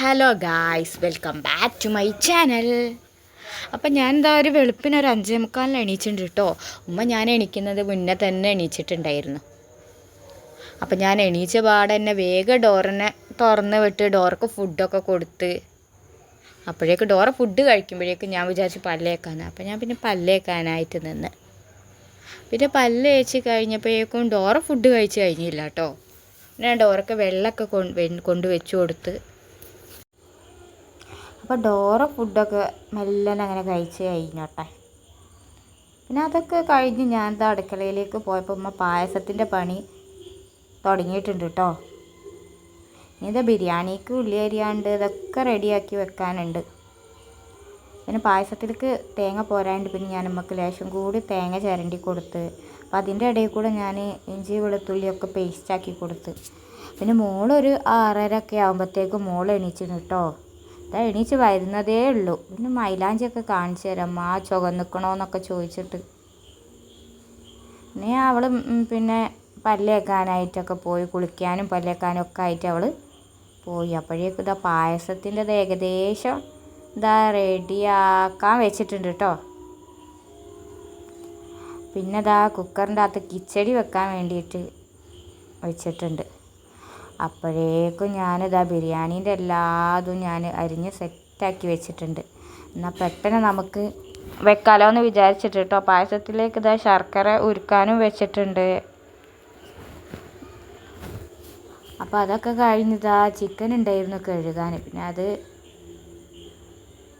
Hello guys welcome back to my channel അപ്പം ഞാൻ എന്താ ഒരു വെളുപ്പിന് ഒരു അഞ്ചേ മുക്കാലിന് എണീച്ചിട്ടുണ്ട് കേട്ടോ. ഉമ്മ ഞാൻ എണീക്കുന്നത് മുന്നേ തന്നെ എണീച്ചിട്ടുണ്ടായിരുന്നു. അപ്പം ഞാൻ എണീച്ച പാടെ തന്നെ വേഗം ഡോറിനെ തുറന്ന് വിട്ട് ഡോർക്ക് ഫുഡൊക്കെ കൊടുത്ത് അപ്പോഴേക്ക് ഡോറ ഫുഡ് കഴിക്കുമ്പോഴേക്കും ഞാൻ വിചാരിച്ചു പല്ലേക്കാന്ന് അപ്പം ഞാൻ പിന്നെ പല്ലേക്കാനായിട്ട് നിന്ന്. പിന്നെ പല്ല് തേച്ച് കഴിഞ്ഞപ്പോഴേക്കും ഡോറ ഫുഡ് കഴിച്ച് കഴിഞ്ഞില്ല കേട്ടോ. ഞാൻ ഡോറൊക്കെ വെള്ളമൊക്കെ കൊണ്ട് കൊണ്ട് വെച്ച് കൊടുത്ത് അപ്പോൾ ഡോറ ഫുഡൊക്കെ മെല്ലെ അങ്ങനെ കഴിച്ച് കഴിഞ്ഞോട്ടെ. പിന്നെ അതൊക്കെ കഴിഞ്ഞ് ഞാൻ അടുക്കളയിലേക്ക് പോയപ്പോൾ ഉമ്മ പായസത്തിന്റെ പണി തുടങ്ങിയിട്ടുണ്ട് കേട്ടോ ഇനി ഇത് ബിരിയാണിക്ക് ഉള്ളി അരിയാണ്ട് ഇതൊക്കെ റെഡിയാക്കി വെക്കാനുണ്ട്. പിന്നെ പായസത്തിലേക്ക് തേങ്ങ പോരാണ്ട് പിന്നെ ഞാൻ ഉമ്മക്ക് ലേശം കൂടി തേങ്ങ ചിരണ്ടി കൊടുത്ത് അപ്പോൾ അതിന്റെ ഇടയിൽ കൂടെ ഞാൻ ഇഞ്ചി വെളുത്തുള്ളിയൊക്കെ പേസ്റ്റാക്കി കൊടുത്ത്. പിന്നെ മോളൊരു ആറര ഒക്കെ ആകുമ്പോഴത്തേക്കും മോൾ എണീച്ചിന് കേട്ടോ ഇതാ എണീച്ച് വരുന്നതേ ഉള്ളൂ. പിന്നെ മൈലാഞ്ചിയൊക്കെ കാണിച്ചു തരാം. ആ ചുവന്നിക്കണോന്നൊക്കെ ചോദിച്ചിട്ട്. പിന്നെ അവൾ പിന്നെ പല്ലേക്കാനായിട്ടൊക്കെ പോയി. കുളിക്കാനും പല്ലേക്കാനും ഒക്കെ ആയിട്ട് അവൾ പോയി. അപ്പോഴേക്കും ഇതാ പായസത്തിന്റെത് ഏകദേശം ഇതാ റെഡിയാക്കാൻ വെച്ചിട്ടുണ്ട് കേട്ടോ പിന്നെ ഇതാ കുക്കറിന്റെ അകത്ത് കിച്ചടി വെക്കാൻ വേണ്ടിയിട്ട് വെച്ചിട്ടുണ്ട്. അപ്പോഴേക്കും ഞാനിതാ ബിരിയാണീന്റെ എല്ലാതും ഞാൻ അരിഞ്ഞ് സെറ്റാക്കി വെച്ചിട്ടുണ്ട്. എന്നാൽ പെട്ടെന്ന് നമുക്ക് വെക്കാലോ എന്ന് വിചാരിച്ചിട്ട് കേട്ടോ പായസത്തിലേക്ക് ഇതാ ശർക്കര ഉരുക്കാനും വെച്ചിട്ടുണ്ട്. അപ്പോൾ അതൊക്കെ കഴിഞ്ഞിതാ ചിക്കൻ ഉണ്ടായിരുന്നു കഴുകാൻ. പിന്നെ അത്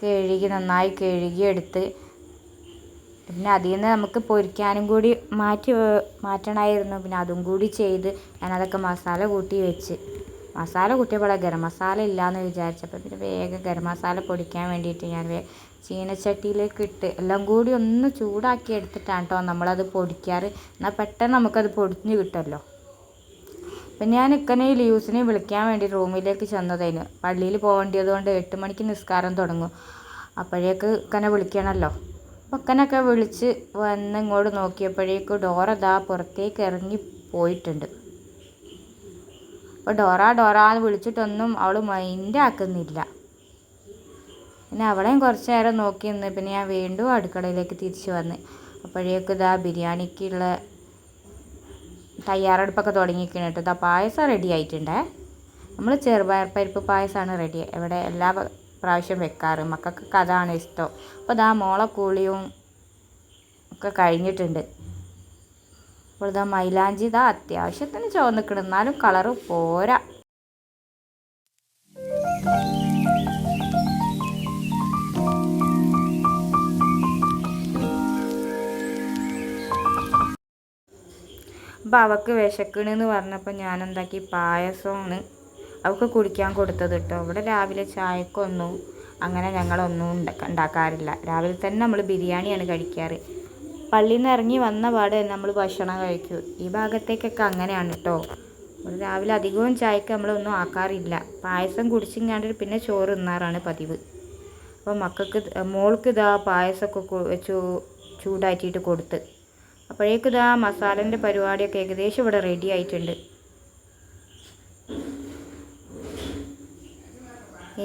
കഴുകി നന്നായി കഴുകിയെടുത്ത് പിന്നെ അതിൽ നിന്ന് നമുക്ക് പൊരിക്കാനും കൂടി മാറ്റി മാറ്റണമായിരുന്നു. പിന്നെ അതും കൂടി ചെയ്ത് ഞാനതൊക്കെ മസാല കൂട്ടി വെച്ച്. മസാല കൂട്ടിയപ്പോഴാണ് ഗരം മസാല ഇല്ലയെന്ന് വിചാരിച്ചപ്പോൾ പിന്നെ വേഗം ഗരം മസാല പൊടിക്കാൻ വേണ്ടിയിട്ട് ഞാൻ വേ ചീനച്ചട്ടിയിലേക്ക് ഇട്ട് എല്ലാം കൂടി ഒന്ന് ചൂടാക്കി എടുത്തിട്ടാണ് കേട്ടോ നമ്മളത് പൊടിക്കാറ്. എന്നാൽ പെട്ടെന്ന് നമുക്കത് പൊടിഞ്ഞ് കിട്ടുമല്ലോ. പിന്നെ ഞാൻ ഇക്കനെ ലീവ്സിനെ വിളിക്കാൻ വേണ്ടി റൂമിലേക്ക് ചെന്നതായിരുന്നു. പള്ളിയിൽ പോകേണ്ടത് കൊണ്ട് എട്ട് മണിക്ക് നിസ്കാരം തുടങ്ങും. അപ്പോഴേക്ക് ഇക്കനെ വിളിക്കണമല്ലോ. പക്കനൊക്കെ വിളിച്ച് വന്ന് ഇങ്ങോട്ട് നോക്കിയപ്പോഴേക്കും ഡോറ ദാ പുറത്തേക്ക് ഇറങ്ങി പോയിട്ടുണ്ട്. അപ്പോൾ ഡോറ ഡോറ എന്ന് വിളിച്ചിട്ടൊന്നും അവൾ മൈൻഡ് ആക്കുന്നില്ല. പിന്നെ അവളെയും കുറച്ച് നേരം നോക്കി നിന്ന് പിന്നെ ഞാൻ വീണ്ടും അടുക്കളയിലേക്ക് തിരിച്ചു വന്ന്. അപ്പോഴേക്കും ഇതാ ബിരിയാണിക്കുള്ള തയ്യാറെടുപ്പൊക്കെ തുടങ്ങിയിരിക്കണം കേട്ടോ. ഇതാ പായസം റെഡി ആയിട്ടുണ്ടേ. നമ്മൾ ചെറുപയർ പരിപ്പ് പായസമാണ് റെഡി ഇവിടെ എല്ലാ പ്രാവശ്യം വെക്കാറ്. മക്കൾക്കൊക്കെ അതാണ് ഇഷ്ടം. അപ്പോൾ ഇതാ മോളെ കൂളിയും ഒക്കെ കഴിഞ്ഞിട്ടുണ്ട്. അപ്പോൾ ഇതാ മൈലാഞ്ചി ഇതാ അത്യാവശ്യത്തിന് ചുവന്നിക്കണം. എന്നാലും കളറ് പോരാ. അപ്പോൾ അവൾക്ക് വിശക്കണെന്ന് പറഞ്ഞപ്പോൾ ഞാനെന്താക്കി? പായസമാണ്. അവൾക്ക് കുടിക്കാൻ കൊടുത്തത് കേട്ടോ ഇവിടെ രാവിലെ ചായക്കൊന്നും അങ്ങനെ ഞങ്ങളൊന്നും ഉണ്ടാക്കാറില്ല. രാവിലെ തന്നെ നമ്മൾ ബിരിയാണിയാണ് കഴിക്കാറ്. പള്ളിയിൽ നിന്ന് ഇറങ്ങി വന്ന പാടെ നമ്മൾ ഭക്ഷണം കഴിക്കൂ. ഈ ഭാഗത്തേക്കൊക്കെ അങ്ങനെയാണ് കേട്ടോ രാവിലെ അധികവും ചായക്ക് നമ്മളൊന്നും ആക്കാറില്ല. പായസം കുടിച്ചിങ്ങാണ്ട് പിന്നെ ചോറ് തിന്നാറാണ് പതിവ്. അപ്പോൾ മക്കൾക്ക് മോൾക്ക് ഇതാ പായസമൊക്കെ ചൂടാറ്റിയിട്ട് കൊടുത്ത്. അപ്പോഴേക്കും ഇതാ മസാലന്റെ പരിപാടിയൊക്കെ ഏകദേശം ഇവിടെ റെഡി ആയിട്ടുണ്ട്.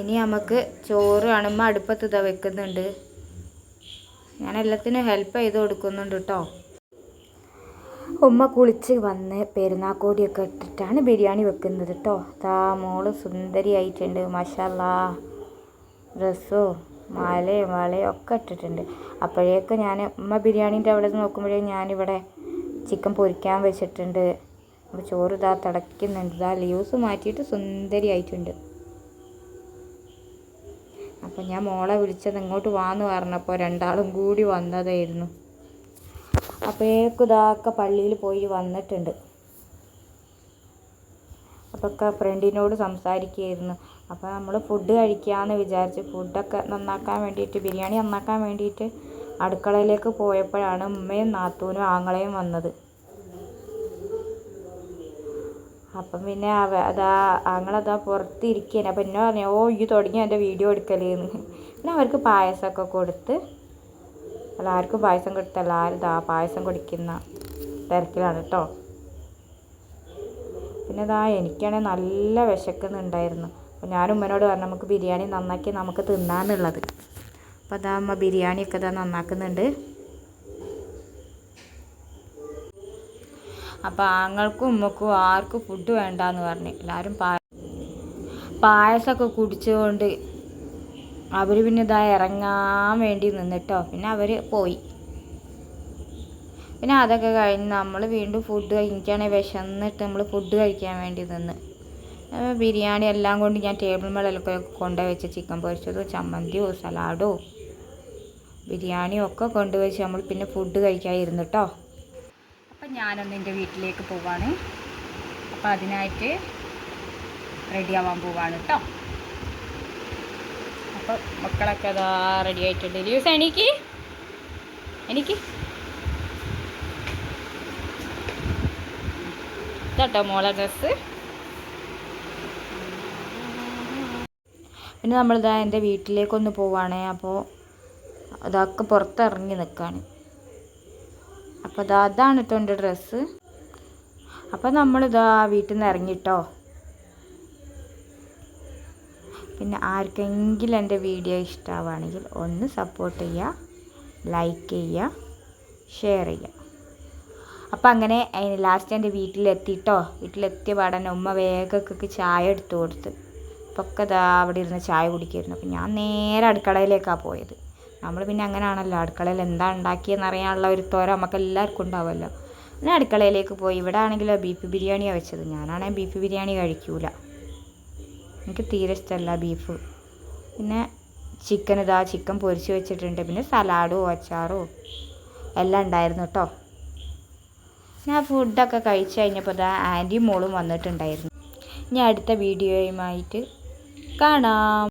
ഇനി നമുക്ക് ചോറ് അണുമ്പോൾ അടുപ്പത്ത് ഇതാ വെക്കുന്നുണ്ട്. ഞാൻ എല്ലാത്തിനും ഹെൽപ്പ് ചെയ്ത് കൊടുക്കുന്നുണ്ട് കേട്ടോ ഉമ്മ കുളിച്ച് വന്ന് പെരുന്നാക്കോടിയൊക്കെ ഇട്ടിട്ടാണ് ബിരിയാണി വെക്കുന്നത് കേട്ടോ താ മോൾ സുന്ദരിയായിട്ടുണ്ട് മഷാല ഡ്രസ്സോ മാലയും വളയും ഒക്കെ ഇട്ടിട്ടുണ്ട്. അപ്പോഴേക്കും ഞാൻ ഉമ്മ ബിരിയാണീന്റെ അവിടെ നോക്കുമ്പോഴേ ഞാനിവിടെ ചിക്കൻ പൊരിക്കാൻ വെച്ചിട്ടുണ്ട്. അപ്പോൾ ചോറ് ഇതാ തിളയ്ക്കുന്നുണ്ട്. ഇതാ ലീവ്സ് മാറ്റിയിട്ട് സുന്ദരിയായിട്ടുണ്ട്. അപ്പം ഞാൻ മോളെ വിളിച്ചത് ഇങ്ങോട്ട് വാന്ന് പറഞ്ഞപ്പോൾ രണ്ടാളും കൂടി വന്നതായിരുന്നു. അപ്പോഴേക്കും ഇതാക്കെ പള്ളിയിൽ പോയി വന്നിട്ടുണ്ട്. അപ്പൊക്കെ ഫ്രണ്ടിനോട് സംസാരിക്കുകയായിരുന്നു അപ്പോൾ നമ്മൾ ഫുഡ് കഴിക്കാമെന്ന് വിചാരിച്ച് ഫുഡൊക്കെ നന്നാക്കാൻ വേണ്ടിയിട്ട് ബിരിയാണി നന്നാക്കാൻ വേണ്ടിയിട്ട് അടുക്കളയിലേക്ക് പോയപ്പോഴാണ് ഉമ്മയും നാത്തൂനും ആങ്ങളെയും വന്നത്. അപ്പം പിന്നെ അവ അതാ ആങ്ങളതാ പുറത്തിരിക്കുകയാണ് അപ്പം എന്നെ പറഞ്ഞു ഓ ഈ തുടങ്ങി എന്റെ വീഡിയോ എടുക്കലേന്ന്. പിന്നെ അവർക്ക് പായസമൊക്കെ കൊടുത്ത് എല്ലാവർക്കും പായസം കൊടുത്ത് എല്ലാവരും ഇതാ പായസം കുടിക്കുന്ന തിരക്കിലാണ് കേട്ടോ പിന്നെ ഇതാ എനിക്കാണെങ്കിൽ നല്ല വിശക്കുന്നുണ്ടായിരുന്നു. അപ്പോൾ ഞാൻ ഉമ്മനോട് പറഞ്ഞു നമുക്ക് ബിരിയാണി നന്നാക്കി നമുക്ക് തിന്നാന്നുള്ളത്. അപ്പോൾ അതാ അമ്മ ബിരിയാണിയൊക്കെ ഇതാ നന്നാക്കുന്നുണ്ട്. അപ്പോൾ ആങ്ങൾക്കും ഉമ്മക്കും ആർക്കും ഫുഡ് വേണ്ട എന്ന് പറഞ്ഞു. എല്ലാവരും പായ പായസമൊക്കെ കുടിച്ചുകൊണ്ട് അവർ പിന്നെ ഇതാ ഇറങ്ങാൻ വേണ്ടി നിന്നിട്ടോ. പിന്നെ അവർ പോയി. പിന്നെ അതൊക്കെ കഴിഞ്ഞ് നമ്മൾ വീണ്ടും ഫുഡ് കഴിക്കുകയാണെങ്കിൽ വിശന്നിട്ട് നമ്മൾ ഫുഡ് കഴിക്കാൻ വേണ്ടി നിന്ന്. ബിരിയാണി എല്ലാം കൊണ്ട് ഞാൻ ടേബിൾ മേളൊക്കെ കൊണ്ടുപോയി വെച്ച് ചിക്കൻ പൊരിച്ചതോ ചമ്മന്തിയോ സലാഡോ ബിരിയാണിയൊക്കെ കൊണ്ടുവച്ച് നമ്മൾ പിന്നെ ഫുഡ് കഴിക്കാതിരുന്നിട്ടോ അപ്പം ഞാനൊന്ന് എന്റെ വീട്ടിലേക്ക് പോവാണ്. അപ്പം അതിനായിട്ട് റെഡി ആവാൻ പോവാണ് കേട്ടോ അപ്പം മക്കളൊക്കെ അതാ റെഡി ആയിട്ടുണ്ട്. ലൂസ് എനിക്ക് എനിക്ക് ഇതാട്ടോ മോളെ ഡ്രസ്സ്. പിന്നെ നമ്മളിതാ എന്റെ വീട്ടിലേക്കൊന്ന് പോവാണേ. അപ്പോൾ അതൊക്കെ പുറത്തിറങ്ങി നിൽക്കുകയാണ് അപ്പോൾ അതാ അതാണ് കേട്ടോ എന്റെ ഡ്രസ്സ്. അപ്പോൾ നമ്മളിതാ വീട്ടിൽ നിന്ന് ഇറങ്ങിട്ടോ. പിന്നെ ആർക്കെങ്കിലും എന്റെ വീഡിയോ ഇഷ്ടമാവുകയാണെങ്കിൽ ഒന്ന് സപ്പോർട്ട് ചെയ്യുക ലൈക്ക് ചെയ്യുക ഷെയർ ചെയ്യുക. അപ്പം അങ്ങനെ അതിന് ലാസ്റ്റ് എന്റെ വീട്ടിലെത്തിയിട്ടോ വീട്ടിലെത്തിയ പാടന്നെ ഉമ്മ വേഗമൊക്കെ ചായ എടുത്തു കൊടുത്ത്. ദാ അവിടെ ഇരുന്ന് ചായ കുടിക്കായിരുന്നു. അപ്പം ഞാൻ നേരെ അടുക്കളയിലേക്കാണ് പോയത്. നമ്മൾ പിന്നെ അങ്ങനെയാണല്ലോ അടുക്കളയിൽ എന്താ ഉണ്ടാക്കിയെന്ന് അറിയാനുള്ള ഒരു തോര നമുക്ക് എല്ലാവർക്കും ഉണ്ടാവുമല്ലോ. പിന്നെ അടുക്കളയിലേക്ക് പോയി ഇവിടെ ആണെങ്കിലോ ബീഫ് ബിരിയാണിയാണ് വെച്ചത്. ഞാനാണെങ്കിൽ ബീഫ് ബിരിയാണി കഴിക്കൂല. എനിക്ക് തീരെ ഇഷ്ടമല്ല ബീഫ്. പിന്നെ ചിക്കൻ ഇതാ ചിക്കൻ പൊരിച്ച് വെച്ചിട്ടുണ്ട്. പിന്നെ സലാഡോ അച്ചാറോ എല്ലാം ഉണ്ടായിരുന്നു കേട്ടോ. ഞാൻ ഫുഡൊക്കെ കഴിച്ച് കഴിഞ്ഞപ്പോൾ ഇതാ ആന്റിയും മോളും വന്നിട്ടുണ്ടായിരുന്നു. ഇനി അടുത്ത വീഡിയോയുമായിട്ട് കാണാം.